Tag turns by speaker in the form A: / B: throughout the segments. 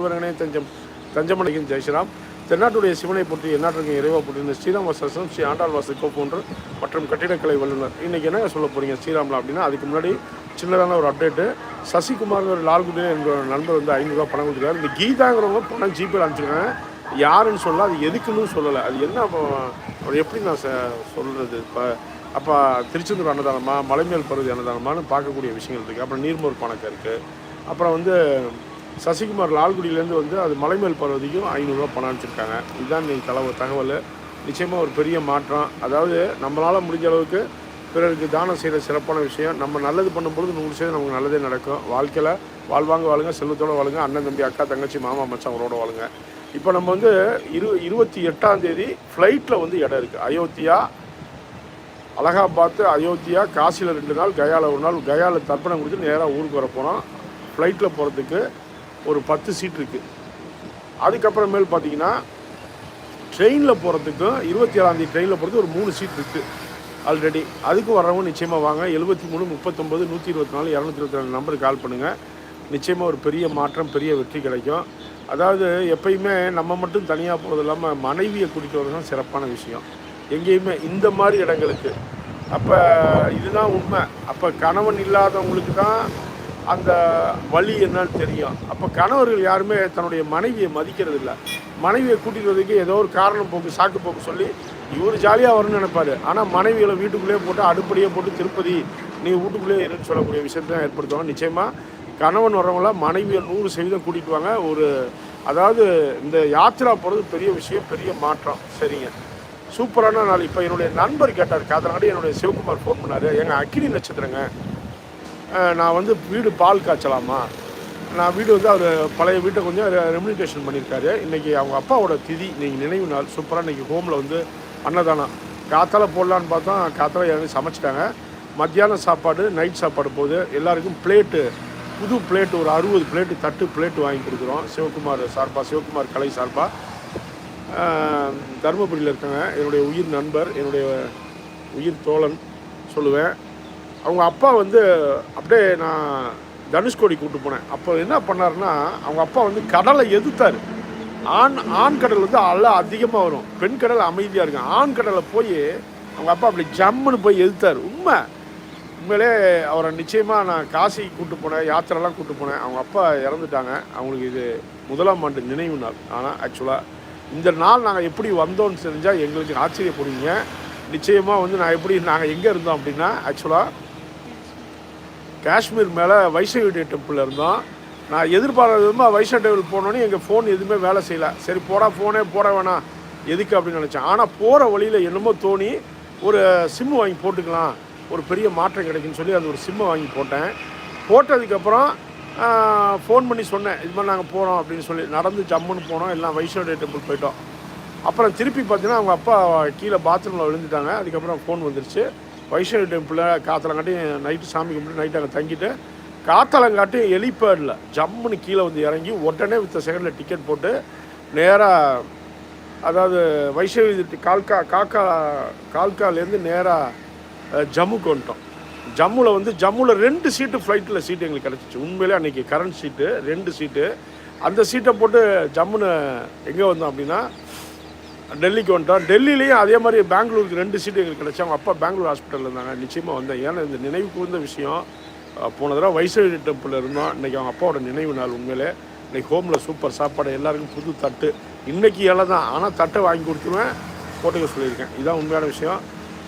A: சிவரகனே தஞ்சம் தஞ்சமணிக்கும் ஜெயஸ்ரீராம் தென்னாட்டுடைய சிவனை போற்றி எந்நாட்டுக்கும் இறைவா போற்றி இந்த ஸ்ரீராம் வாசம் ஸ்ரீ ஆண்டாள் வாசக்கோ போன்ற மற்றும் கட்டிடக்கலை வல்லுநர். இன்றைக்கி என்ன சொல்ல போகிறீங்க ஸ்ரீராமில் அப்படின்னா அதுக்கு முன்னாடி சின்னதான ஒரு அப்டேட்டு சசிகுமார் ஒரு லால்குடியில் எங்கள் நண்பர் வந்து ஐநூறுரூவா பணம் கொடுத்துருக்காரு. இந்த கீதாங்கிறவங்க பணம் ஜிபேல அனுப்பிச்சிருக்காங்க. யாருன்னு சொல்ல அது எதுக்குன்னு சொல்லலை. அது என்ன அவர் எப்படி நான் சொல்கிறது இப்போ அப்போ திருச்செந்தூர் அன்னதானமா மலைமேல் பருவதி அன்னதானமான்னு பார்க்கக்கூடிய விஷயங்கள் இருக்குது அப்புறம் நீர்மோர் பணக்கம் இருக்குது அப்புறம் வந்து சசிகுமார் லால்குடியிலேருந்து வந்து அது மலைமேல் பருவதிக்கும் ஐநூறுரூவா பணம் அனுப்பிச்சிருக்காங்க. இதுதான் நீ தகவல் தகவல். நிச்சயமாக ஒரு பெரிய மாற்றம். அதாவது நம்மளால் முடிஞ்ச அளவுக்கு பிறருக்கு தானம் செய்கிற சிறப்பான விஷயம். நம்ம நல்லது பண்ணும்பொழுது நூறு சதவீதம் நமக்கு நல்லதே நடக்கும். வாழ்க்கையில் வாழ்வாங்க வாழுங்க செல்வத்தோடு வாழுங்க அண்ணன் தம்பி அக்கா தங்கச்சி மாமா மச்சான் அவரோட வாழுங்க. இப்போ நம்ம வந்து இரு இருபத்தி எட்டாம் தேதி ஃப்ளைட்டில் வந்து இடம் இருக்குது அயோத்தியா அலகாபாத் அயோத்தியா காசியில் ரெண்டு நாள் கயாவில் ஒரு நாள் கயாவில் தர்ப்பணம் கொடுத்து நேராக ஊருக்கு வர போகிறோம் ஃப்ளைட்டில் போகிறதுக்கு ஒரு பத்து சீட் இருக்குது அதுக்கப்புறமேல் பார்த்தீங்கன்னா ட்ரெயினில் போகிறதுக்கும் இருபத்தி ஏழாந்தேதி ட்ரெயினில் போகிறது ஒரு மூணு சீட் இருக்குது ஆல்ரெடி அதுக்கு வர்றவங்க நிச்சயமாக வாங்க. எழுபத்தி மூணு முப்பத்தொம்பது நூற்றி இருபத்தி நாலு இரநூத்தி இருபத்தி ரெண்டு நம்பருக்கு கால் பண்ணுங்கள் நிச்சயமாக ஒரு பெரிய மாற்றம் பெரிய வெற்றி கிடைக்கும். அதாவது எப்பயுமே நம்ம மட்டும் தனியாக போகிறது இல்லாமல் மனைவியை கூட்டிகிட்டு வரது தான் சிறப்பான விஷயம். எங்கேயுமே இந்த மாதிரி இடங்களுக்கு. அப்போ இதுதான் உண்மை. அப்போ கணவன் இல்லாதவங்களுக்கு தான் அந்த வழி என்னன்னு தெரியும். அப்போ கணவர்கள் யாருமே தன்னுடைய மனைவியை மதிக்கிறது இல்லை மனைவியை கூட்டிட்டு வரதுக்கு ஏதோ ஒரு காரணம் போக்கு சாக்கு போக்கு சொல்லி இவர் ஜாலியாக வரும்னு நினைப்பாரு. ஆனால் மனைவிகளை வீட்டுக்குள்ளேயே போட்டு அடுப்படியே போட்டு திருப்பதி நீ வீட்டுக்குள்ளேயே இருன்னு சொல்லக்கூடிய விஷயத்தை தான் ஏற்படுத்துவாங்க. நிச்சயமாக கணவன் வரவங்கள மனைவியை நூறு சதவீதம் கூட்டிகிட்டு வாங்க. ஒரு அதாவது இந்த யாத்திரா போகிறது பெரிய விஷயம் பெரிய மாற்றம். சரிங்க. சூப்பரான நாள். இப்போ என்னுடைய நண்பர் கேட்டார் காதலாடி என்னுடைய சிவகுமார் ஃபோன் பண்ணார். எங்கள் அக்கினி நட்சத்திரங்க. நான் வந்து வீடு பால் காய்ச்சலாமா? நான் வீடு வந்து அவர் பழைய வீட்டை கொஞ்சம் ரெமினிகேஷன் பண்ணியிருக்காரு. இன்றைக்கி அவங்க அப்பாவோட திதி இன்னைக்கு நினைவு நாள். சூப்பராக இன்றைக்கி ஹோமில் வந்து அன்னதானம். காத்தால போடலான்னு பார்த்தா காத்தால இறங்கி சமைச்சிட்டாங்க. மத்தியானம் சாப்பாடு நைட் சாப்பாடு போகுது. எல்லாருக்கும் பிளேட்டு புது பிளேட் ஒரு அறுபது பிளேட்டு தட்டு பிளேட்டு வாங்கி கொடுக்குறோம். சிவகுமார் சார்பா சிவகுமார் கலை சார்பா. தருமபுரியில் இருக்காங்க. என்னுடைய உயிர் நண்பர் என்னுடைய உயிர் தோழன் சொல்லுவேன். அவங்க அப்பா வந்து அப்படியே நான் தனுஷ்கோடி கூப்பிட்டு போனேன். அப்போ என்ன பண்ணாருன்னா அவங்க அப்பா வந்து கடலை எதிர்த்தார். ஆண் ஆண் கடல் வந்து அலை அதிகமாக வரும். பெண் கடல் அமைதியாக இருக்கும். ஆண் கடலை போய் அவங்க அப்பா அப்படி ஜம்முன்னு போய் எதிர்த்தார். உண்மை. உண்மையிலே அவரை நிச்சயமாக நான் காசி கூப்பிட்டு போனேன் யாத்திரைலாம் கூப்பிட்டு போனேன். அவங்க அப்பா இறந்துட்டாங்க. அவங்களுக்கு இது முதலாம் ஆண்டு நினைவு நாள். ஆனால் ஆக்சுவலாக இந்த நாள் நாங்கள் எப்படி வந்தோம்னு தெரிஞ்சால் எங்களுக்கு ஆச்சரியப்படுவீங்க. நிச்சயமாக வந்து நான் எப்படி நாங்கள் எங்கே இருந்தோம் அப்படின்னா ஆக்சுவலாக காஷ்மீர் மேலே வைஷ்ணவி டெம்பிள் இருந்தோம். நான் எதிர்பாராத விதமாக வைஷ்ணவ டெம்பிள் போனோன்னே எங்கள் ஃபோன் எதுவுமே வேலை செய்யலை. சரி போடா ஃபோனே போட வேணாம் எதுக்கு அப்படின்னு நினச்சேன். ஆனால் போகிற வழியில் என்னமோ தோணி ஒரு சிம்மு வாங்கி போட்டுக்கலாம். ஒரு பெரிய மாற்றம் கிடைக்குன்னு சொல்லி அந்த ஒரு சிம்மை வாங்கி போட்டேன். போட்டதுக்கப்புறம் ஃபோன் பண்ணி சொன்னேன். இது மாதிரி நாங்கள் போகிறோம் அப்படின்னு சொல்லி. நடந்து ஜம்முன்னு போனோம். எல்லாம் வைஷ்ணவ டெம்பிள் போயிட்டோம். அப்புறம் திருப்பி பார்த்தீங்கன்னா அவங்க அப்பா கீழே பாத்ரூமில் விழுந்துட்டாங்க. அதுக்கப்புறம் ஃபோன் வந்துருச்சு. வைஷ்ணவி டெம்பிளில் காத்தலங்காட்டி நைட்டு சாமி கும்பிட்டு நைட்டு அங்கே தங்கிட்டு காத்தலங்காட்டி எலிபேடில் ஜம்முன்னு கீழே வந்து இறங்கி உடனே வித்த செகண்டில் டிக்கெட் போட்டு நேராக அதாவது வைஷ்ணவி கால்கா காக்கா கால்காலேருந்து நேராக ஜம்முக்கு வந்துட்டோம். ஜம்முவில் வந்து ஜம்முவில் ரெண்டு சீட்டு ஃப்ளைட்டில் சீட்டு எங்களுக்கு கிடச்சிச்சு. உண்மையிலே அன்றைக்கி கரண்ட் சீட்டு ரெண்டு சீட்டு அந்த சீட்டை போட்டு ஜம்முன்னு எங்கே வந்தோம் அப்படின்னா டெல்லிக்கு வந்துட்டோம். டெல்லியிலையும் அதே மாதிரி பெங்களூருக்கு ரெண்டு சீட்டு எங்களுக்கு கிடச்சி. அவங்க அப்பா பெங்களூர் ஹாஸ்பிட்டலில் இருந்தாங்க. நிச்சயமாக வந்தேன். ஏன்னா இந்த நினைவு கூர்ந்த விஷயம் போன தடவை வைசவி டெம்பிளில் இருந்தோம். இன்றைக்கி அவங்க அப்பாவோட நினைவு நாள் உண்மையிலே. இன்னைக்கு ஹோமில் சூப்பர் சாப்பாடு எல்லாருக்கும் புது தட்டு. இன்றைக்கி இலை தான். ஆனால் தட்டை வாங்கி கொடுத்துருவேன். போட்டுக்க சொல்லியிருக்கேன். இதுதான் உண்மையான விஷயம்.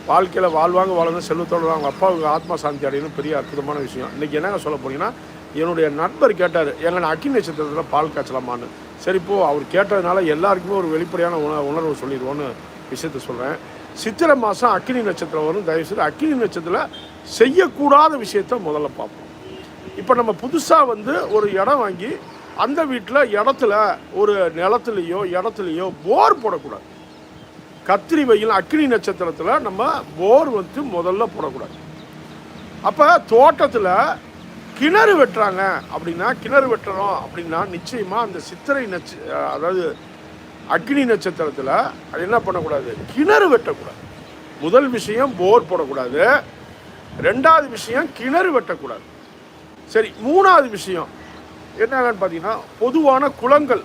A: வாழ்க்கையில் வாழ்வாங்க வாழணும் செல்வத்தோடு அவங்க அப்பாவுக்கு ஆத்மா சாந்தி அடையணும். பெரிய அற்புதமான விஷயம். இன்றைக்கி என்னங்க சொல்ல போனீங்கன்னா என்னுடைய நண்பர் கேட்டார் எங்கள் நான் அக்கி நட்சத்திரத்தில் பால் காய்ச்சலாமான்னு? சரி இப்போது அவர் கேட்டதுனால எல்லாருக்குமே ஒரு வெளிப்படையான உண உணர்வு சொல்லிடுவோன்னு விஷயத்த சொல்கிறேன் சித்திரை மாதம் அக்னி நட்சத்திரம் வரும். தயவுசெய்து அக்னி நட்சத்திரத்தில் செய்யக்கூடாத விஷயத்த முதல்ல பார்ப்போம். இப்போ நம்ம புதுசாக வந்து ஒரு இடம் வாங்கி அந்த வீட்டில் இடத்துல ஒரு நிலத்துலையோ இடத்துலையோ போர் போடக்கூடாது. கத்திரி வெயில் அக்னி நட்சத்திரத்தில் நம்ம போர் வந்து முதல்ல போடக்கூடாது. அப்போ தோட்டத்தில் கிணறு வெட்டுறாங்க அப்படின்னா கிணறு வெட்டுறோம் அப்படின்னா நிச்சயமாக அந்த சித்திரை நட்ச அதாவது அக்னி நட்சத்திரத்தில் அது என்ன பண்ணக்கூடாது? கிணறு வெட்டக்கூடாது. முதல் விஷயம் போர் போடக்கூடாது. ரெண்டாவது விஷயம் கிணறு வெட்டக்கூடாது. சரி மூணாவது விஷயம் என்னன்னு பார்த்தீங்கன்னா பொதுவான குளங்கள்.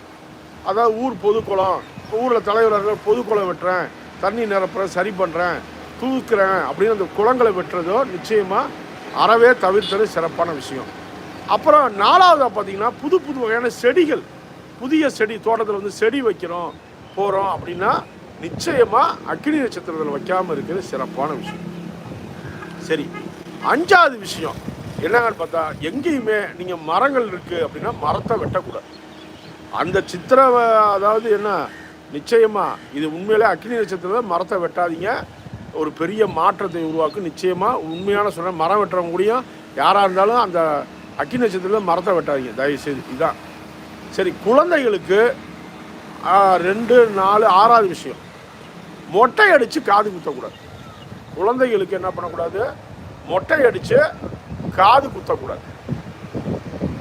A: அதாவது ஊர் பொதுக்குளம் ஊரில் தலைவர்கள் பொதுக்குளம் வெட்டுறேன் தண்ணி நிரப்புறேன் சரி பண்ணுறேன் தூக்குறேன் அப்படின்னு அந்த குளங்களை வெட்டுறதோ நிச்சயமாக அறவே தவிர்த்தது சிறப்பான விஷயம். அப்புறம் நாலாவதாக பார்த்தீங்கன்னா புது புது வகையான செடிகள். புதிய செடி தோட்டத்தில் வந்து செடி வைக்கிறோம் போகிறோம் அப்படின்னா நிச்சயமாக அக்னி நட்சத்திரத்தில் வைக்காமல் இருக்கிறது சிறப்பான விஷயம். சரி அஞ்சாவது விஷயம். என்னங்கன்னு பார்த்தா எங்கேயுமே நீங்கள் மரங்கள் இருக்குது அப்படின்னா மரத்தை வெட்டக்கூடாது. அந்த சித்திர அதாவது என்ன நிச்சயமாக இது உண்மையிலே அக்னி நட்சத்திரத்தில் மரத்தை வெட்டாதீங்க. ஒரு பெரிய மாற்றத்தை உருவாக்கும் நிச்சயமாக உண்மையான சொல்ல மரம் வெட்டுறவங்க கூடயும் யாராக இருந்தாலும் அந்த அக்னி நட்சத்திரத்தில் மரத்தை வெட்டாதீங்க. தயவுசெய்து இதுதான் சரி குழந்தைகளுக்கு ரெண்டு நாலு ஆறாவது விஷயம். மொட்டை அடித்து காது குத்தக்கூடாது. குழந்தைகளுக்கு என்ன பண்ணக்கூடாது? மொட்டை அடித்து காது குத்தக்கூடாது.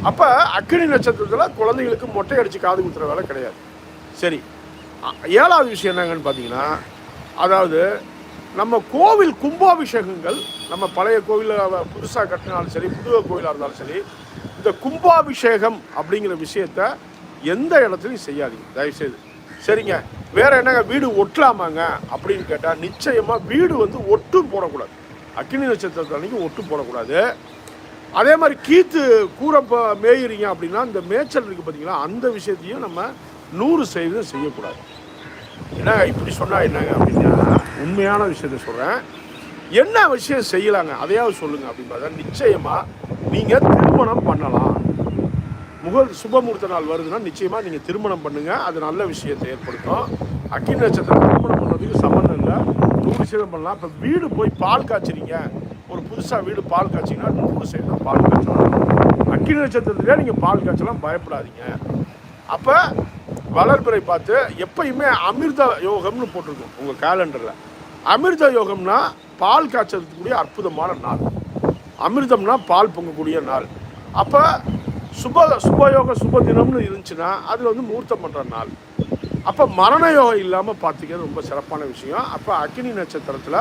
A: அப்போ அக்கினி நட்சத்திரத்தில் குழந்தைகளுக்கு மொட்டை அடித்து காது குத்துற வேலை கிடையாது. சரி ஏழாவது விஷயம் என்னங்கன்னு பார்த்தீங்கன்னா அதாவது நம்ம கோவில் கும்பாபிஷேகங்கள் நம்ம பழைய கோவிலில் புதுசாக கட்டினாலும் சரி புது கோவிலாக இருந்தாலும் சரி இந்த கும்பாபிஷேகம் அப்படிங்கிற விஷயத்த எந்த இடத்துலையும் செய்யாதீங்க. தயவுசெய்து. சரிங்க. வேற என்னங்க? வீடு ஒட்டலாமாங்க? அப்படின்னு கேட்டால் நிச்சயமாக வீடு வந்து ஒட்டும் போடக்கூடாது. அக்னி நட்சத்திரத்து அன்னைக்கு ஒட்டும் போடக்கூடாது. அதே மாதிரி கீத்து கூரை மேயிறீங்க அப்படின்னா இந்த மேய்ச்சல் இருக்குது பார்த்தீங்களா அந்த விஷயத்தையும் நம்ம நூறு சதவீதம் செய்யக்கூடாது. ஏன்னா இப்படி சொன்னால் என்னங்க அப்படின்னா உண்மையான விஷயத்த சொல்கிறேன் என்ன விஷயம் செய்யலாங்க? அதையாவது சொல்லுங்கள் அப்படின்னு பார்த்தா நிச்சயமாக நீங்கள் திருமணம் பண்ணலாம். முகல் சுபமுகூர்த்த நாள் வருதுன்னா நிச்சயமாக நீங்கள் திருமணம் பண்ணுங்கள் அது நல்ல விஷயத்தை ஏற்படுத்தும். அக்கின் நட்சத்திரம் திருமணம் பண்ணுறதுக்கு சம்மந்தம் இல்லை. நூறு சதவீதம் பண்ணலாம். இப்போ வீடு போய் பால் காய்ச்சிறீங்க. ஒரு புதுசாக வீடு பால் காய்ச்சிங்கன்னா நூறு சதவீதம் பால் காய்ச்சலாம் அக்கின் நட்சத்திரத்திலே நீங்கள் பால் காய்ச்சலாம் பயப்படாதீங்க. அப்போ வளர்பிறை பார்த்து எப்பயுமே அமிர்த யோகம்னு போட்டிருக்கும் உங்கள் கேலண்டரில் அமிர்த யோகம்னா பால் காய்ச்சதுக்கூடிய அற்புதமான நாள். அமிர்தம்னா பால் பொங்கக்கூடிய நாள். அப்போ சுப சுபயோக சுப தினம்னு இருந்துச்சுன்னா அதில் வந்து முகூர்த்தம் பண்ணுற நாள். அப்போ மரண யோகம் இல்லாமல் பார்த்துக்கிறது ரொம்ப சிறப்பான விஷயம். அப்போ அக்னி நட்சத்திரத்தில்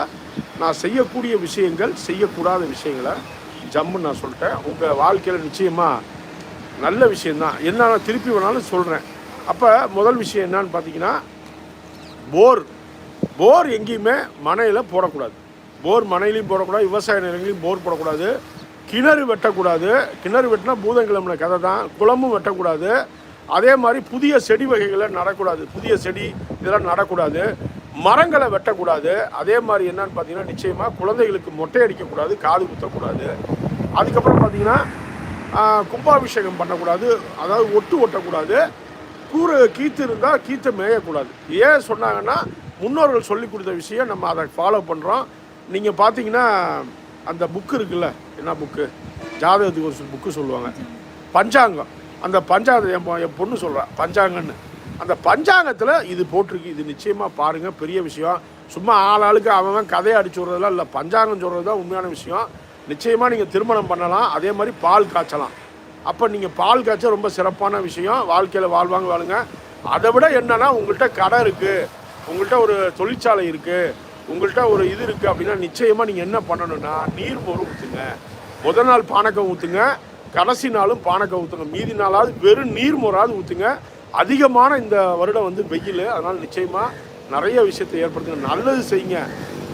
A: நான் செய்யக்கூடிய விஷயங்கள் செய்யக்கூடாத விஷயங்களை ஜம்முன்னு நான் சொல்லிட்டேன். உங்கள் வாழ்க்கையில் நிச்சயமாக நல்ல விஷயந்தான் என்ன நான் திருப்பி வேணாலும் சொல்கிறேன் அப்போ முதல் விஷயம் என்னன்னு பார்த்தீங்கன்னா போர். போர் எங்கேயுமே மனையில் போடக்கூடாது. போர் மனையிலையும் போடக்கூடாது விவசாய நிலங்களையும் போர் போடக்கூடாது. கிணறு வெட்டக்கூடாது. கிணறு வெட்டினா பூதங்கிழமை கதை தான். குளமும் வெட்டக்கூடாது. அதே மாதிரி புதிய செடி வகைகளை நடக்கூடாது. புதிய செடி இதெல்லாம் நடக்கூடாது. மரங்களை வெட்டக்கூடாது. அதே மாதிரி என்னன்னு பார்த்தீங்கன்னா நிச்சயமாக குழந்தைகளுக்கு மொட்டை அடிக்கக்கூடாது காது குத்தக்கூடாது. அதுக்கப்புறம் பார்த்தீங்கன்னா கும்பாபிஷேகம் பண்ணக்கூடாது. அதாவது ஒட்டு ஒட்டக்கூடாது. கூறு கீத்து இருந்தால் கீத்தை மேயக்கூடாது. ஏன் சொன்னாங்கன்னா முன்னோர்கள் சொல்லி கொடுத்த விஷயம் நம்ம அதை ஃபாலோ பண்ணுறோம் நீங்கள் பார்த்தீங்கன்னா அந்த புக்கு இருக்குல்ல என்ன புக்கு ஜாதகத்துக்கு ஒரு புக்கு சொல்லுவாங்க. பஞ்சாங்கம். அந்த பஞ்சாங்க என் என் பொண்ணு சொல்கிறா பஞ்சாங்கன்னு. அந்த பஞ்சாங்கத்தில் இது போட்டிருக்கு இது நிச்சயமாக பாருங்கள் பெரிய விஷயம். சும்மா ஆள் ஆளுக்கு அவன் அவன் கதையை அடிச்சு விட்றதுலாம் இல்லை பஞ்சாங்கம் சொல்கிறது தான் உண்மையான விஷயம். நிச்சயமாக நீங்கள் திருமணம் பண்ணலாம் அதே மாதிரி பால் காய்ச்சலாம். அப்போ நீங்கள் பால் காய்ச்ச ரொம்ப சிறப்பான விஷயம். வாழ்க்கையில் வாழ்வாங்க வாழுங்க அதை விட என்னென்னா உங்கள்கிட்ட கடை இருக்குது உங்கள்கிட்ட ஒரு தொழிற்சாலை இருக்குது உங்கள்கிட்ட ஒரு இது இருக்குது அப்படின்னா நிச்சயமாக நீங்கள் என்ன பண்ணணும்னா நீர் மோர் ஊற்றுங்க முதல் நாள் பானக்கம் ஊற்றுங்க கடைசி நாளும் பானக்கம் ஊற்றுங்க மீதி நாளாவது வெறும் நீர் மோராவது ஊற்றுங்க அதிகமான இந்த வருடம் வந்து வெயில். அதனால் நிச்சயமாக நிறைய விஷயத்தை ஏற்படுத்துங்க. நல்லது செய்யுங்க.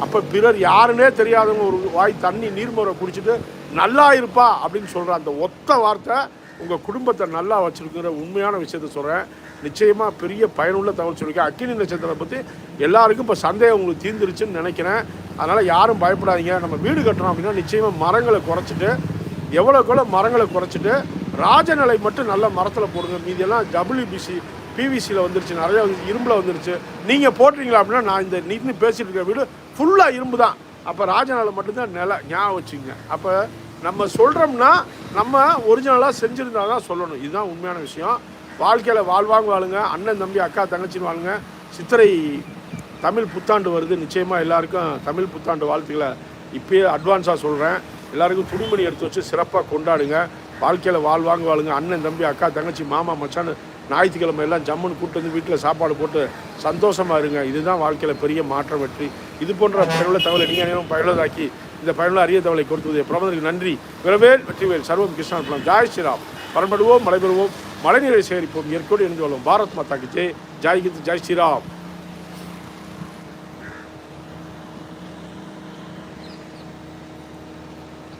A: அப்போ பிறர் யாருன்னே தெரியாதவங்க ஒரு வாய் தண்ணி நீர்முறை குடிச்சிட்டு நல்லா இருப்பா அப்படின்னு சொல்கிற அந்த ஒத்த வார்த்தை உங்கள் குடும்பத்தை நல்லா வச்சுருக்கிற உண்மையான விஷயத்த சொல்கிறேன் நிச்சயமாக பெரிய பயனுள்ள தகவல் சொல்லியிருக்கேன். அக்கினி நட்சத்திரத்தை பற்றி எல்லாருக்கும் இப்போ சந்தேகம் உங்களுக்கு தீர்ந்துருச்சுன்னு நினைக்கிறேன். அதனால் யாரும் பயப்படாதீங்க. நம்ம வீடு கட்டுறோம் அப்படின்னா நிச்சயமாக மரங்களை குறைச்சிட்டு எவ்வளோக்கு எவ்வளோ மரங்களை குறைச்சிட்டு ராஜநிலை மட்டும் நல்ல மரத்தில் போடுங்க. மீதியெல்லாம் டபிள்யூபிசி பிவிசியில் வந்துருச்சு. நிறையா வந்து இரும்பில் வந்துருச்சு. நீங்கள் போட்டுறீங்களா அப்படின்னா நான் இந்த நின்று பேசிட்டு இருக்கிற வீடு ஃபுல்லாக இரும்பு தான் அப்போ ராஜனால் மட்டும்தான் நில ஞாபகம் வச்சுங்க அப்போ நம்ம சொல்கிறோம்னா நம்ம ஒரிஜினலாக செஞ்சுருந்தா தான் சொல்லணும். இதுதான் உண்மையான விஷயம். வாழ்க்கையில் வாழ்வாங்க வாழுங்க. அண்ணன் தம்பி அக்கா தங்கச்சின்னு வாழுங்க. சித்திரை தமிழ் புத்தாண்டு வருது. நிச்சயமாக எல்லாருக்கும் தமிழ் புத்தாண்டு வாழ்த்துக்களை இப்பயே அட்வான்ஸாக சொல்கிறேன் எல்லாருக்கும் துணிமணி எடுத்து வச்சு சிறப்பாக கொண்டாடுங்க. வாழ்க்கையில் வாழ்வாங்க வாழுங்க. அண்ணன் தம்பி அக்கா தங்கச்சி மாமா மச்சான் ஞாயிற்றுக்கிழமை எல்லாம் ஜம்முன்னு கூட்டு வந்து வீட்டில் சாப்பாடு போட்டு சந்தோஷமாக இருங்க. இதுதான் வாழ்க்கையில் பெரிய மாற்றம் வெற்றி. இது போன்ற பயனுள்ள தகவலை நீங்கள் அனைவரும் பயனுள்ளதாக்கி இந்த பயனுள்ள அரிய தகவலை கொடுத்தது பிரபந்தருக்கு நன்றி. விரவேல் வெற்றிவேல் சர்வம் கிருஷ்ணா ஜாய் ஸ்ரீராம். பரம்படுவோம் மலைபெறுவோம் மழைநீரை சேகரிப்போம் இயற்கையோடு இணைந்து கொள்வோம் பாரத் மாதாக்கு ஜெய். ஜாய் ஹிந்த் ஜெய் ஸ்ரீராம்.